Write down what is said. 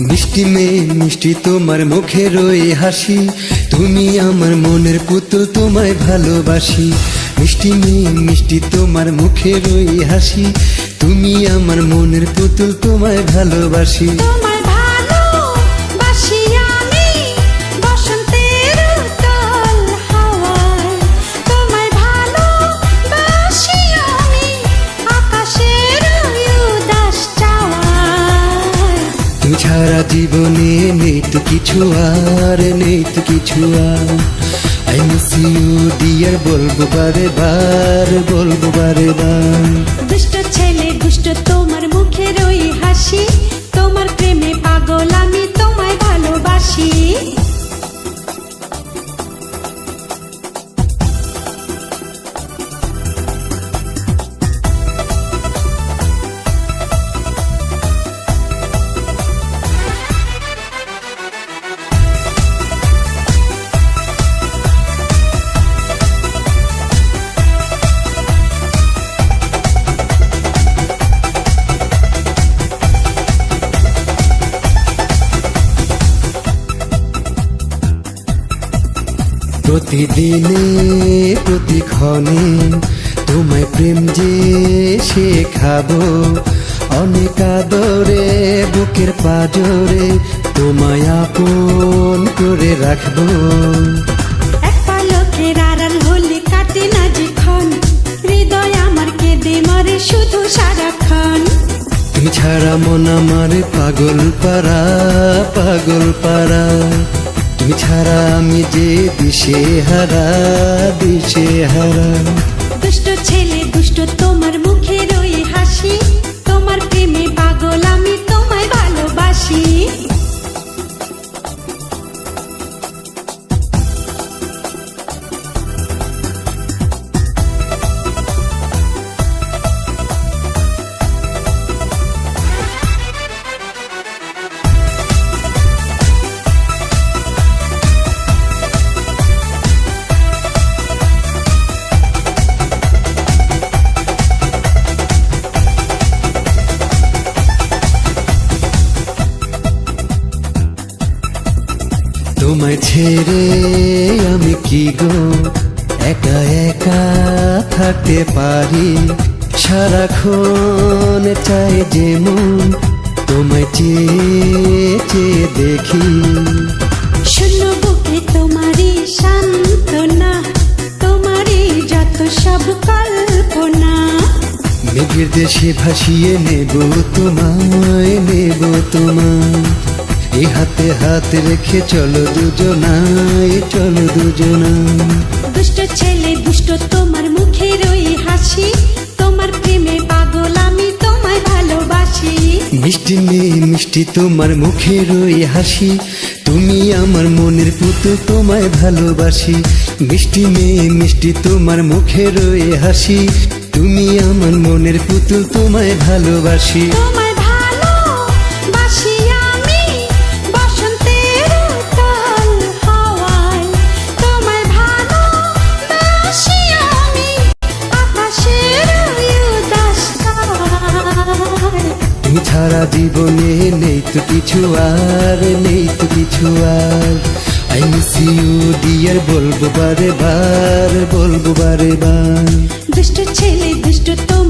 মিষ্টি মেয়ে মিষ্টি তোমার মুখে রয়ে হাসি। তুমি আমার মনের পুতুল, তোমায় ভালোবাসি। মিষ্টি মেয়ে মিষ্টি তোমার মুখে রয়ে হাসি। তুমি আমার মনের পুতুল, তোমায় ভালোবাসি। ছাড়া জীবনে নেই তো কিছু আর নেই তো কিছু আর। আই মিস ইউ ডিয়ার বলব বারে বার, বলব বারে বার। প্রতিদিনে প্রতিক্ষণে তোমায় প্রেম যে শেখাবো অনেক আদরে বুকের পাজরে তোমায় আপন করে রাখব। শুধু সারাক্ষণ। ছাড়া মন আমার পাগল পারা পাগল পারা তুমি আমি যে দিশে হারা দিশে হারা। দুষ্ট ছেলে দুষ্ট তোমার মুখের তোমায় ছেড়ে আমি কি গো? একা একা থাকতে পারি? সারাক্ষণ চাই যে মন তোমায় চেয়ে চেয়ে দেখি। শূন্য বুকে তোমারই সান্ত্বনা তোমারই যত সব কল্পনা। মেঘের দেশে ভাসিয়ে নেব তোমায় নেব তোমায়। এই হাতে হাত রেখে চলো দুজনায় চলো দুজনায় দুষ্ট ছেলে দুষ্ট তোমার মুখের ওই হাসি। তোমার প্রেমে পাগল আমি তোমায় ভালোবাসি। মিষ্টি মেয়ে মিষ্টি তোমার মুখের ওই হাসি। তুমি আমার মনের পুতুল তোমায় ভালোবাসি। মিষ্টি মেয়ে মিষ্টি তোমার মুখে ওই হাসি। তুমি আমার মনের পুতুল তোমায় ভালোবাসি। তোমায় ছাড়া জীবনে নেই তো কিছু আর, নেই তো কিছু আর। আই মিস ইউ ডিয়ার বলব বারে বার, বলব বারে বার। দুষ্ট ছেলে, দুষ্ট তোমার